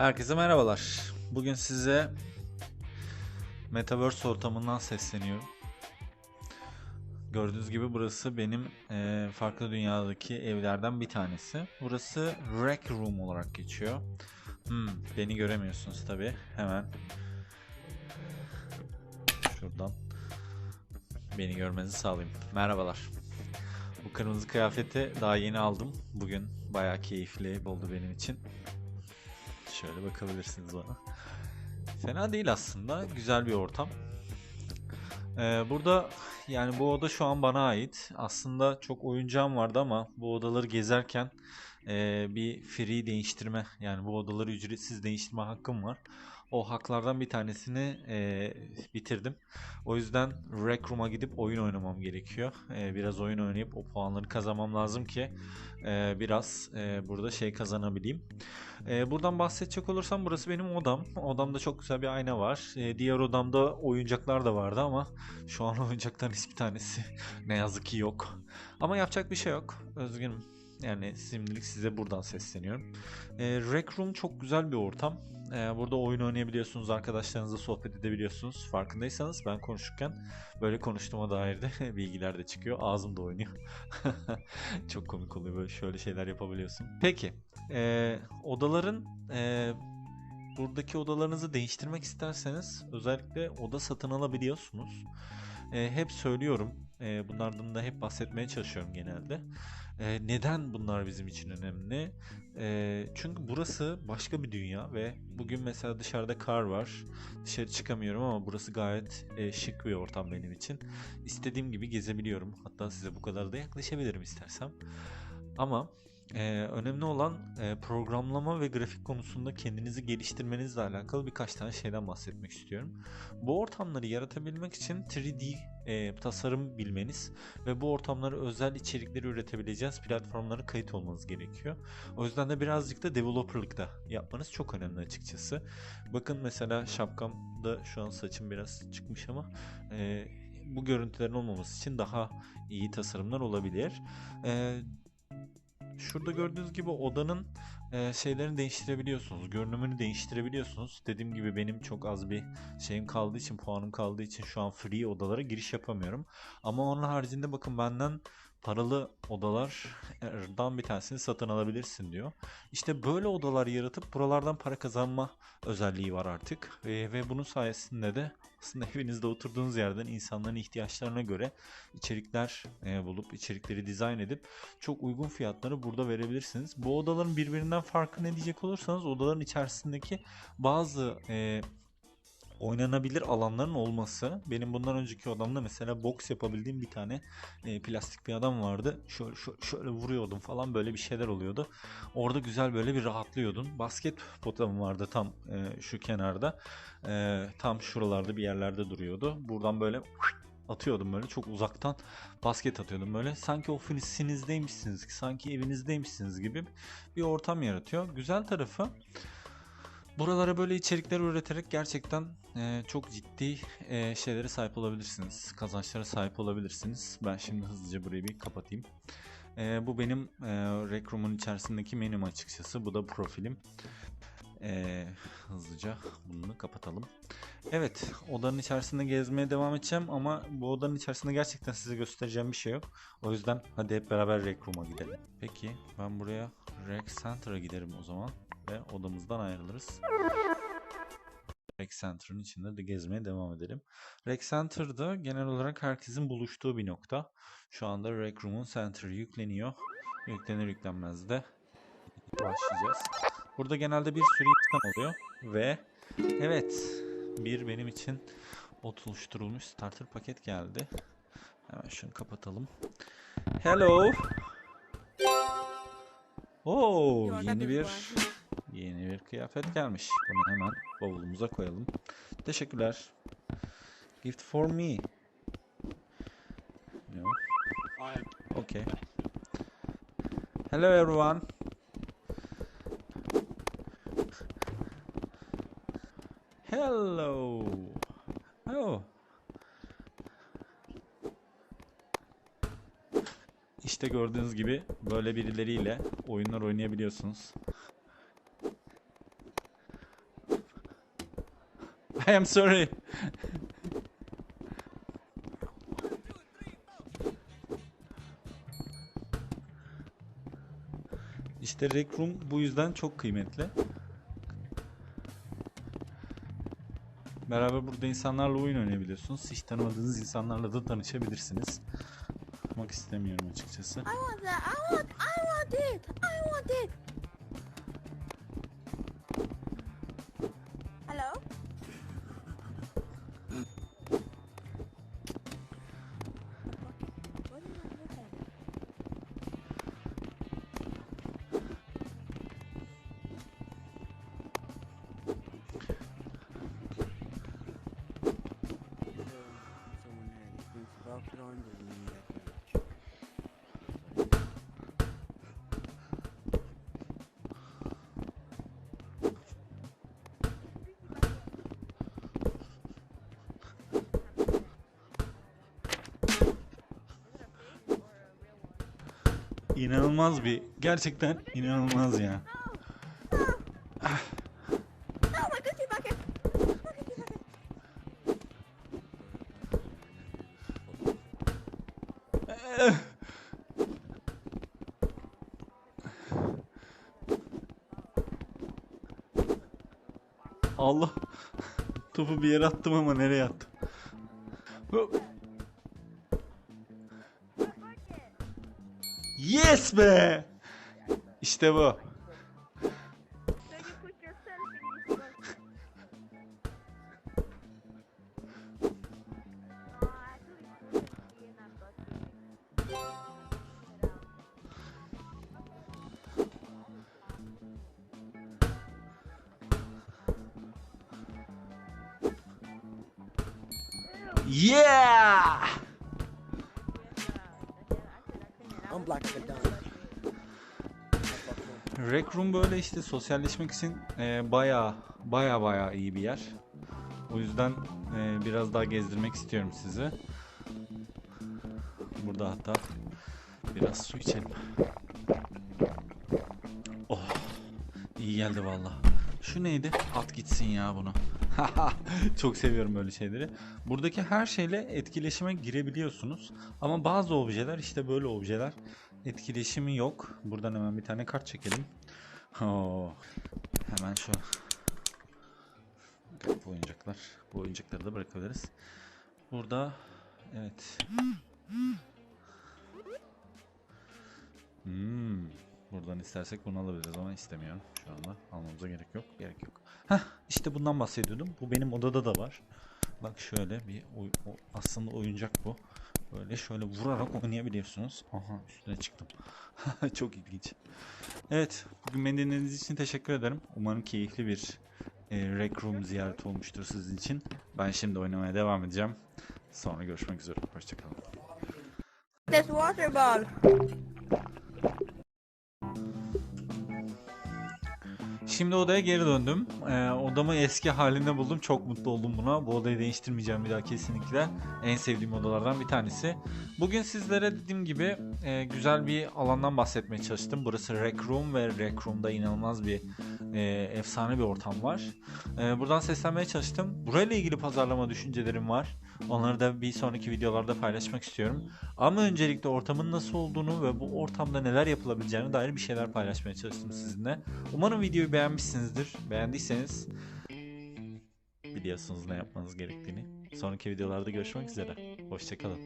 Herkese merhabalar. Bugün size Metaverse ortamından sesleniyorum. Gördüğünüz gibi burası benim eee, farklı dünyadaki evlerden bir tanesi. Burası Rec Room olarak geçiyor. Hmm, beni göremiyorsunuz tabi. Hemen şuradan beni görmenizi sağlayayım. Merhabalar. Bu kırmızı kıyafeti daha yeni aldım. Bugün bayağı keyifli oldu benim için. Şöyle bakabilirsiniz bana. Fena değil aslında. Güzel bir ortam. Ee, burada yani bu oda şu an bana ait. Aslında çok oyuncağım vardı ama bu odaları gezerken e, bir free değiştirme yani bu odaları ücretsiz değiştirme hakkım var. O haklardan bir tanesini e, bitirdim. O yüzden Rec Room'a gidip oyun oynamam gerekiyor. E, biraz oyun oynayıp o puanları kazanmam lazım ki e, biraz e, burada şey kazanabileyim. E, buradan bahsedecek olursam burası benim odam. Odamda çok güzel bir ayna var. E, diğer odamda oyuncaklar da vardı ama şu an oyuncakların hiçbir tanesi ne yazık ki yok. Ama yapacak bir şey yok. Özgünüm. Yani şimdilik size buradan sesleniyorum. E, Rec Room çok güzel bir ortam. E, burada oyun oynayabiliyorsunuz, arkadaşlarınızla sohbet edebiliyorsunuz. Farkındaysanız ben konuşurken böyle konuştuğuma dair de bilgiler de çıkıyor. Ağzım da oynuyor. çok komik oluyor böyle şöyle şeyler yapabiliyorsun. Peki, e, odaların e, buradaki odalarınızı değiştirmek isterseniz özellikle oda satın alabiliyorsunuz. E, hep söylüyorum. E, bunlardan da hep bahsetmeye çalışıyorum genelde. E, neden bunlar bizim için önemli? E, çünkü burası başka bir dünya ve bugün mesela dışarıda kar var. Dışarı çıkamıyorum ama burası gayet e, şık bir ortam benim için. İstediğim gibi gezebiliyorum. Hatta size bu kadar da yaklaşabilirim istersem. Ama ee, önemli olan e, programlama ve grafik konusunda kendinizi geliştirmenizle alakalı birkaç tane şeyden bahsetmek istiyorum. Bu ortamları yaratabilmek için 3D e, tasarım bilmeniz ve bu ortamlara özel içerikleri üretebileceğiniz platformlara kayıt olmanız gerekiyor. O yüzden de birazcık da developerlık da yapmanız çok önemli açıkçası. Bakın mesela şapkamda şu an saçım biraz çıkmış ama e, bu görüntülerin olmaması için daha iyi tasarımlar olabilir. E, Şurada gördüğünüz gibi odanın e, şeylerini değiştirebiliyorsunuz. Görünümünü değiştirebiliyorsunuz. Dediğim gibi benim çok az bir şeyim kaldığı için, puanım kaldığı için şu an free odalara giriş yapamıyorum. Ama onun haricinde bakın benden paralı odalardan bir tanesini satın alabilirsin diyor. İşte böyle odalar yaratıp buralardan para kazanma özelliği var artık. Ve, ve bunun sayesinde de aslında evinizde oturduğunuz yerden insanların ihtiyaçlarına göre içerikler e, bulup içerikleri dizayn edip çok uygun fiyatları burada verebilirsiniz. Bu odaların birbirinden farkı ne diyecek olursanız odaların içerisindeki bazı e, oynanabilir alanların olması. Benim bundan önceki odamda mesela boks yapabildiğim bir tane e, plastik bir adam vardı. Şöyle, şöyle, şöyle vuruyordum falan böyle bir şeyler oluyordu. Orada güzel böyle bir rahatlıyordun. Basket potam vardı tam e, şu kenarda. E, tam şuralarda bir yerlerde duruyordu. Buradan böyle atıyordum böyle çok uzaktan basket atıyordum böyle sanki ofisinizdeymişsiniz sanki evinizdeymişsiniz gibi bir ortam yaratıyor. Güzel tarafı Buralara böyle içerikler üreterek gerçekten e, çok ciddi e, şeylere sahip olabilirsiniz. Kazançlara sahip olabilirsiniz. Ben şimdi hızlıca burayı bir kapatayım. E, bu benim e, Rec Room'un içerisindeki menüm açıkçası. Bu da profilim. E, hızlıca bunu kapatalım. Evet, odanın içerisinde gezmeye devam edeceğim ama bu odanın içerisinde gerçekten size göstereceğim bir şey yok. O yüzden hadi hep beraber Rec Room'a gidelim. Peki, ben buraya Rec Center'a giderim o zaman ve odamızdan ayrılırız. Rec Center'ın içinde de gezmeye devam edelim. Rec Center'da genel olarak herkesin buluştuğu bir nokta. Şu anda Rec Room'un Center'ı yükleniyor. Yüklenir yüklenmez de başlayacağız. Burada genelde bir sürü insan oluyor ve evet bir benim için oluşturulmuş starter paket geldi. Hemen şunu kapatalım. Hello. Oo, yeni bir Yeni bir kıyafet gelmiş. Bunu hemen bavulumuza koyalım. Teşekkürler. Gift for me. No. Okay. Hello everyone. Hello. Oh. İşte gördüğünüz gibi böyle birileriyle oyunlar oynayabiliyorsunuz. I am sorry. İşte Rec Room bu yüzden çok kıymetli. Beraber burada insanlarla oyun oynayabiliyorsunuz. Hiç tanımadığınız insanlarla da tanışabilirsiniz. Yapmak istemiyorum açıkçası. I want that. I want. I want it. I want it. İnanılmaz bir, gerçekten inanılmaz ya. Allah. Topu bir yere attım ama nereye attım? Yes be! İşte bu. So Rec Room böyle işte sosyalleşmek için e, baya baya baya iyi bir yer. O yüzden e, biraz daha gezdirmek istiyorum sizi. Burada hatta biraz su içelim. Oh, iyi geldi valla. Şu neydi? At gitsin ya bunu. Çok seviyorum böyle şeyleri. Buradaki her şeyle etkileşime girebiliyorsunuz. Ama bazı objeler işte böyle objeler etkileşimi yok. Buradan hemen bir tane kart çekelim. Oo. Hemen şu bu oyuncaklar. Bu oyuncakları da bırakabiliriz. Burada evet. Hmm. Buradan istersek bunu alabiliriz ama istemiyorum şu anda. Almamıza gerek yok. Gerek yok. Heh, işte bundan bahsediyordum. Bu benim odada da var. Bak şöyle bir o- aslında oyuncak bu. Böyle şöyle vurarak oynayabiliyorsunuz. Aha üstüne çıktım. Çok ilginç. Evet, bugün beni dinlediğiniz için teşekkür ederim. Umarım keyifli bir e, Rec Room ziyareti olmuştur sizin için. Ben şimdi oynamaya devam edeceğim. Sonra görüşmek üzere. Hoşçakalın. This water ball. Şimdi odaya geri döndüm. Ee, odamı eski halinde buldum. Çok mutlu oldum buna. Bu odayı değiştirmeyeceğim bir daha kesinlikle. En sevdiğim odalardan bir tanesi. Bugün sizlere dediğim gibi e, güzel bir alandan bahsetmeye çalıştım. Burası Rec Room ve Rec Room'da inanılmaz bir e, efsane bir ortam var. E, buradan seslenmeye çalıştım. Burayla ilgili pazarlama düşüncelerim var. Onları da bir sonraki videolarda paylaşmak istiyorum. Ama öncelikle ortamın nasıl olduğunu ve bu ortamda neler yapılabileceğine dair bir şeyler paylaşmaya çalıştım sizinle. Umarım videoyu beğenmişsinizdir. Beğendiyseniz biliyorsunuz ne yapmanız gerektiğini. Sonraki videolarda görüşmek üzere. Hoşçakalın.